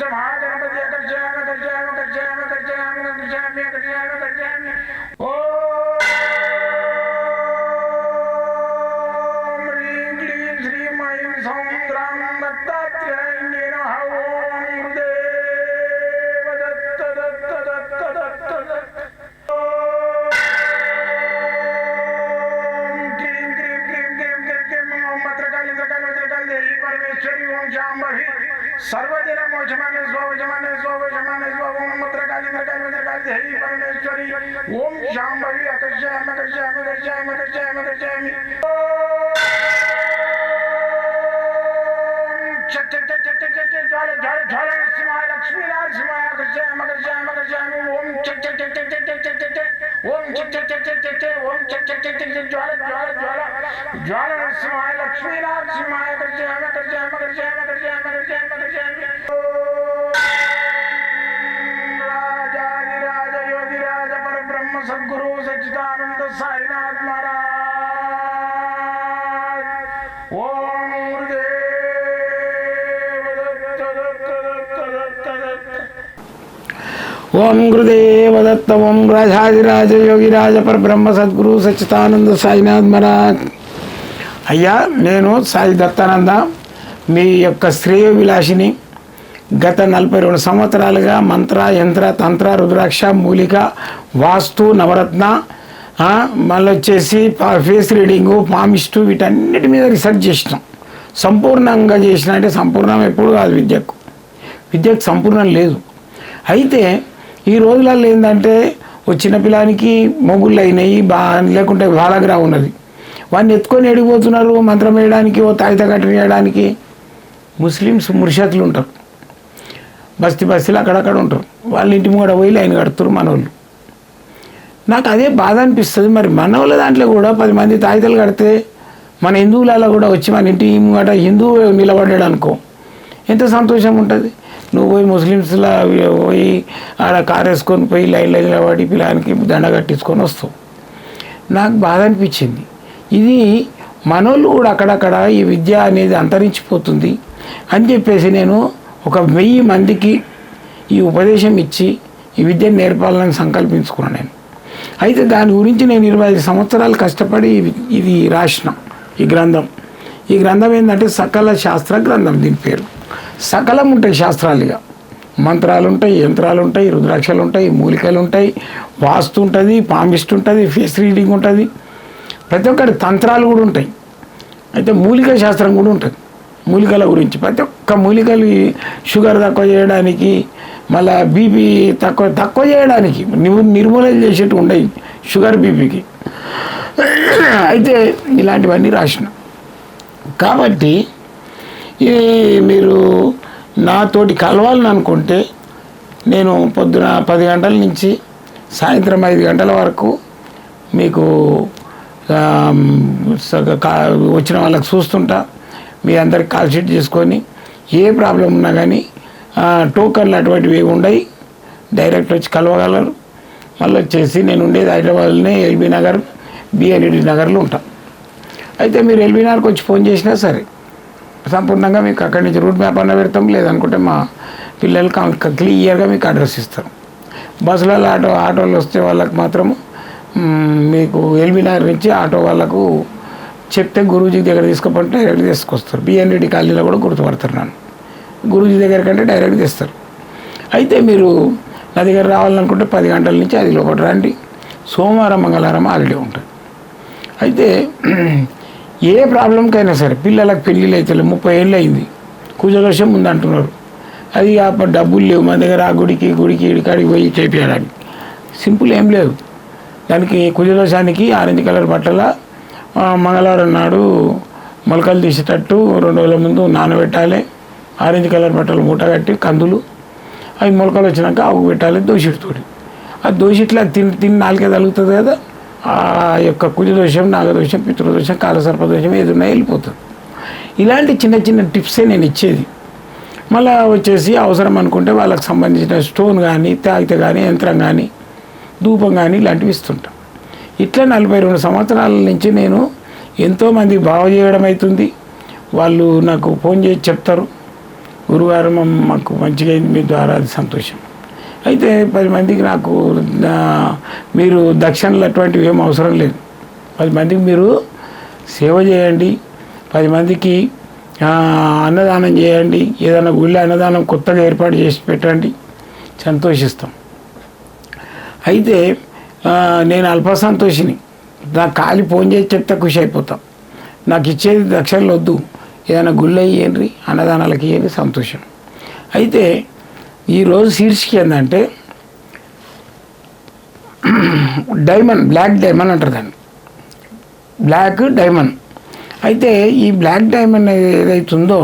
तथा गणपति अगर जय अगर जय अगर जय अगर जय अगर जय अगर जय अगर जय ओम ह्रीं क्लीं श्रीं ऐं परमेश्वरी, ओम शाम्बरी। सर्वजन मोक्षमाने स्वजमाने स्वजमाने स्वमुद्र कालिंद्र कालिंद्र कालि हरि परमेश्वरी ओम शांभवी अकर्षयाम अकर्षयाम अकर्षयाम अकर्षयाम अकर्षयामि ज्वाल ज्वाल ज्वाल नरसिंहाय लक्ष्मी नरसिंहाय अकर्षयाम अकर्षयाम अकर्षयामि ओम चक चक चक चक चक चक चक ओम चक चक चक चक चक ओम चक चक चक चक ज्वाल ज्वाल ज्वाल ज्वाल नरसिंहाय लक्ष्मी नरसिंहाय अकर्षयाम अकर्षयाम अकर्षयाम ఓం గురుదేవ దత్త ఓం రాజాదిరాజ యోగిరాజ పరబ్రహ్మ సద్గురు సచ్చితానంద సాయినాథ్ మహారాజ్. అయ్యా నేను సాయి దత్తానంద మీ యొక్క శ్రేయ విలాసిని గత నలభై రెండు సంవత్సరాలుగా మంత్ర యంత్ర తంత్ర రుద్రాక్ష మూలిక వాస్తు నవరత్న మళ్ళీ వచ్చేసి ఫేస్ రీడింగు పామిస్టు వీటన్నిటి మీద రీసెర్చ్ చేసినాం. సంపూర్ణంగా చేసిన అంటే సంపూర్ణం ఎప్పుడు కాదు విద్యకు. విద్యకు సంపూర్ణం లేదు. అయితే ఈ రోజులలో ఏంటంటే ఓ చిన్నపిల్లానికి మొగుళ్ళు అయినాయి బా లేకుంటే బాలగ్రా ఉన్నది. వాడిని ఎత్తుకొని ఎడిగిపోతున్నారు మంత్రం వేయడానికి ఓ తాయిత కట్టని వేయడానికి. ముస్లిమ్స్ ముర్షత్లు ఉంటారు. బస్తీ బస్తీలు అక్కడక్కడ ఉంటారు. వాళ్ళ ఇంటి ముంగడ పోయి లైన్ కడుతున్నారు మనోళ్ళు. నాకు అదే బాధ అనిపిస్తుంది. మరి మన వాళ్ళ దాంట్లో కూడా పది మంది తాయితలు కడితే మన హిందువులలో కూడా వచ్చి మన ఇంటి ముంగట హిందువు నిలబడ్డాడు అనుకో ఎంత సంతోషం ఉంటుంది. నువ్వు పోయి ముస్లిమ్స్లా పోయి ఆడ కారు వేసుకొని పోయి లైన్ లైన్ పడి పిల్లానికి దండ కట్టించుకొని వస్తావు. నాకు బాధ అనిపించింది. ఇది మనోళ్ళు కూడా అక్కడక్కడ ఈ విద్య అనేది అంతరించిపోతుంది అని చెప్పేసి నేను ఒక వెయ్యి మందికి ఈ ఉపదేశం ఇచ్చి ఈ విద్యను నేర్పాలని సంకల్పించుకున్నాను నేను. అయితే దాని గురించి నేను ఇరవై ఐదు సంవత్సరాలు కష్టపడి ఇది- ఇది రాసిన ఈ గ్రంథం. ఈ గ్రంథం ఏంటంటే సకల శాస్త్ర గ్రంథం దీని పేరు. సకలం ఉంటాయి శాస్త్రాలు ఇక మంత్రాలు ఉంటాయి యంత్రాలు ఉంటాయి రుద్రాక్షలు ఉంటాయి మూలికలు ఉంటాయి వాస్తు ఉంటుంది పామిస్ట్ ఉంటుంది ఫేస్ రీడింగ్ ఉంటుంది ప్రతి ఒక్కటి తంత్రాలు కూడా ఉంటాయి. అయితే మూలిక శాస్త్రం కూడా ఉంటుంది. మూలికల గురించి ప్రతి ఒక్క మూలికలు షుగర్ తక్కువ చేయడానికి మళ్ళా బీపీ తక్కువ తక్కువ చేయడానికి నిర్మూలన చేసేట్టు ఉండయి షుగర్ బీపీకి. అయితే ఇలాంటివన్నీ రాసిన. కాబట్టి ఈ మీరు నాతోటి కలవాలని అనుకుంటే నేను పొద్దున పది గంటల నుంచి సాయంత్రం ఐదు గంటల వరకు మీకు సగ- వచ్చిన వాళ్ళకి చూస్తుంటా. మీ అందరికి కాల్ షీట్ చేసుకొని ఏ ప్రాబ్లం ఉన్నా కానీ టోకన్లు అటువంటివి ఏమి ఉండయి. డైరెక్ట్ వచ్చి కలవగలరు. మళ్ళీ వచ్చేసి నేను ఉండేది హైదరాబాద్లోనే ఎల్బీ నగర్ బిఎల్ఈడి నగర్లో ఉంటాను అయితే మీరు ఎల్బీ నగర్కి వచ్చి ఫోన్ చేసినా సరే సంపూర్ణంగా మీకు అక్కడి నుంచి రూట్ మ్యాప్ అన్న పెడతాం లేదనుకుంటే మా పిల్లలు క్లియర్గా మీకు అడ్రస్ ఇస్తారు. బస్సులలో ఆటో ఆటోలు వస్తే వాళ్ళకి మాత్రం మీకు ఎల్బీ నగర్ నుంచి ఆటో వాళ్ళకు చెప్తే గురూజీ దగ్గర తీసుకుపోతే డైరెక్ట్ తీసుకొస్తారు. బిఎన్ రెడ్డి కాలనీలో కూడా గుర్తుపడతారు నన్ను. గురూజీ దగ్గర కంటే డైరెక్ట్ తీస్తారు. అయితే మీరు నా దగ్గర రావాలనుకుంటే పది గంటల నుంచి అది లోపల రండి. సోమవారం మంగళవారం హాలిడే ఉంటుంది. అయితే ఏ ప్రాబ్లంకైనా సరే పిల్లలకు పెళ్ళిళ్ళు అయితే ముప్పై ఏళ్ళు అయింది కుజదోషం ఉందంటున్నారు. అది అప్పుడు డబ్బులు లేవు మన దగ్గర ఆ గుడికి గుడికి ఇడికాడికి పోయి చేపించడానికి సింపుల్ ఏం లేవు దానికి కుజదోషానికి ఆరెంజ్ కలర్ బట్టల మంగళవారం నాడు మొలకలు తీసేటట్టు రెండు రోజుల ముందు నానబెట్టాలి. ఆరెంజ్ కలర్ బట్టలు మూట కట్టి కందులు అవి మొలకలు వచ్చినాక ఆవు పెట్టాలి దోషిడితోటి. ఆ దోషిట్లా తిని తిని నాలుగే తగులుతుంది కదా. ఆ యొక్క కుజదోషం నాగదోషం పితృదోషం కాలసర్పదోషం ఏదైనా వెళ్ళిపోతుంది. ఇలాంటి చిన్న చిన్న టిప్సే నేను ఇచ్చేది. మళ్ళీ వచ్చేసి అవసరం అనుకుంటే వాళ్ళకి సంబంధించిన స్టోన్ కానీ తాగితే కానీ యంత్రం కానీ ధూపం కానీ ఇలాంటివి ఇస్తుంటాం. ఇట్లా నలభై రెండు సంవత్సరాల నుంచి నేను ఎంతోమంది బాగు చేయడం అవుతుంది. వాళ్ళు నాకు ఫోన్ చేసి చెప్తారు. గురువారం మాకు మంచిగా అయింది మీ ద్వారా అది సంతోషం. అయితే పది మందికి నాకు మీరు దక్షిణలు అటువంటివి ఏం అవసరం లేదు. పది మందికి మీరు సేవ చేయండి. పది మందికి అన్నదానం చేయండి. ఏదైనా గుళ్ళో అన్నదానం కొత్తగా ఏర్పాటు చేసి పెట్టండి. సంతోషిస్తాం. అయితే నేను అల్ప సంతోషిని. నాకు ఖాళీ ఫోన్ చేసి చెప్తే ఖుషి అయిపోతాం. నాకు ఇచ్చేది దక్షిణలు వద్దు. ఏదైనా గుళ్ళు ఇవ్వండి అన్నదానాలకి ఇవ్వండి సంతోషం. అయితే ఈరోజు శీర్షిక ఏంటంటే డైమండ్ బ్లాక్ డైమండ్ అంటారు దాన్ని. Black diamond. అయితే ఈ బ్లాక్ డైమండ్ ఏదైతుందో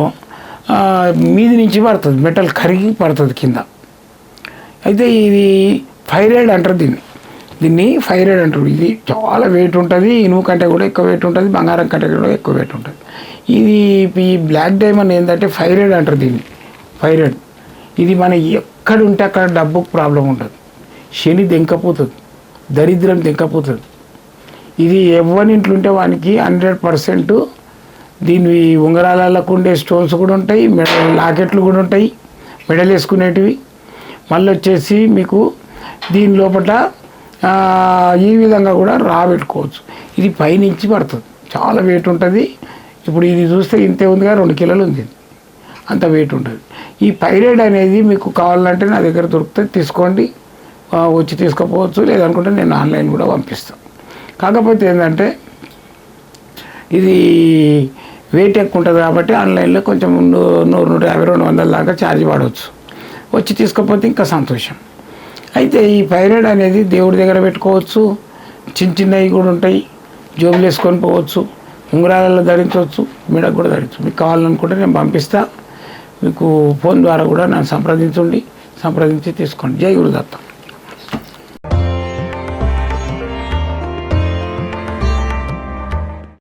మీది నుంచి పడుతుంది మెటల్ కరిగి పడుతుంది కింద. అయితే ఇది ఫైరైడ్ అంటారు దీన్ని. దీన్ని ఫైరైడ్ అంటారు. ఇది చాలా వెయిట్ ఉంటుంది ఇనుము కంటే కూడా ఎక్కువ వెయిట్ ఉంటుంది బంగారం కంటే కూడా ఎక్కువ వెయిట్ ఉంటుంది. ఇది ఈ బ్లాక్ డైమండ్ ఏంటంటే ఫైరైడ్ అంటారు దీన్ని. ఫైరైడ్. ఇది మన ఎక్కడుంటే అక్కడ డబ్బుకు ప్రాబ్లం ఉంటుంది శని దెంకపోతుంది. దరిద్రం దెంకపోతుంది. ఇది ఎవరి ఇంట్లో ఉంటే వానికి హండ్రెడ్ పర్సెంట్ దీని ఉంగరాలకు ఉండే స్టోన్స్ కూడా ఉంటాయి మెడ లాకెట్లు కూడా ఉంటాయి మెడల్ వేసుకునేటివి. మళ్ళీ వచ్చేసి మీకు దీని లోపల ఈ విధంగా కూడా రాబెట్టుకోవచ్చు ఇది పైనుంచి పడుతుంది. చాలా వెయిట్ ఉంటుంది. ఇప్పుడు ఇది చూస్తే ఇంతే ఉందిగా రెండు కిలోలు ఉంది. అంత వెయిట్ ఉంటుంది. ఈ పైరైడ్ అనేది మీకు కావాలంటే నా దగ్గర దొరుకుతుంది తీసుకోండి. వచ్చి తీసుకోపోవచ్చు. లేదనుకుంటే నేను ఆన్లైన్ కూడా పంపిస్తాను. కాకపోతే ఏంటంటే ఇది వెయిట్ ఎక్కువ ఉంటుంది కాబట్టి ఆన్లైన్లో కొంచెం నూరు నూట యాభై రెండు వందల దాకా ఛార్జ్ పడవచ్చు. వచ్చి తీసుకోకపోతే ఇంకా సంతోషం. అయితే ఈ పైరైడ్ అనేది దేవుడి దగ్గర పెట్టుకోవచ్చు. చిన్న చిన్నవి కూడా ఉంటాయి. జోబులు వేసుకొని పోవచ్చు. ఉంగరాలలో ధరించవచ్చు. మీడకు కూడా ధరించవచ్చు. మీకు కావాలనుకుంటే నేను పంపిస్తాను మీకు ఫోన్ ద్వారా కూడా నన్ను సంప్రదించండి. సంప్రదించి తీసుకోండి. జై గురుదత్తం.